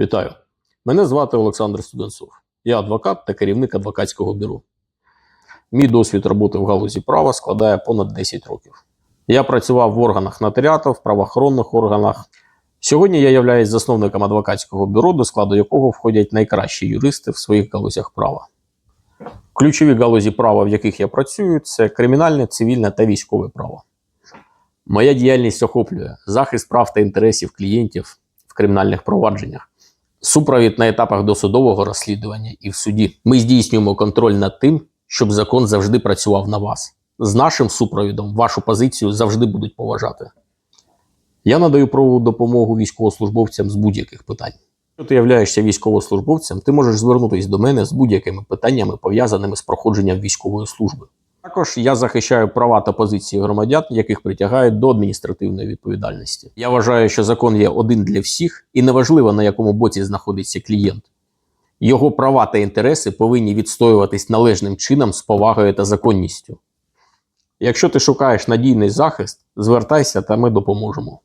Вітаю! Мене звати Олександр Студенцов. Я адвокат та керівник адвокатського бюро. Мій досвід роботи в галузі права складає понад 10 років. Я працював в органах нотаріату, в правоохоронних органах. Сьогодні я являюсь засновником адвокатського бюро, до складу якого входять найкращі юристи в своїх галузях права. Ключові галузі права, в яких я працюю, це кримінальне, цивільне та військове право. Моя діяльність охоплює захист прав та інтересів клієнтів в кримінальних провадженнях, супровід на етапах досудового розслідування і в суді. Ми здійснюємо контроль над тим, щоб закон завжди працював на вас. З нашим супровідом вашу позицію завжди будуть поважати. Я надаю правову допомогу військовослужбовцям з будь-яких питань. Якщо ти являєшся військовослужбовцем, ти можеш звернутися до мене з будь-якими питаннями, пов'язаними з проходженням військової служби. Також я захищаю права та позиції громадян, яких притягають до адміністративної відповідальності. Я вважаю, що закон є один для всіх, і неважливо на якому боці знаходиться клієнт. Його права та інтереси повинні відстоюватись належним чином з повагою та законністю. Якщо ти шукаєш надійний захист, звертайся та ми допоможемо.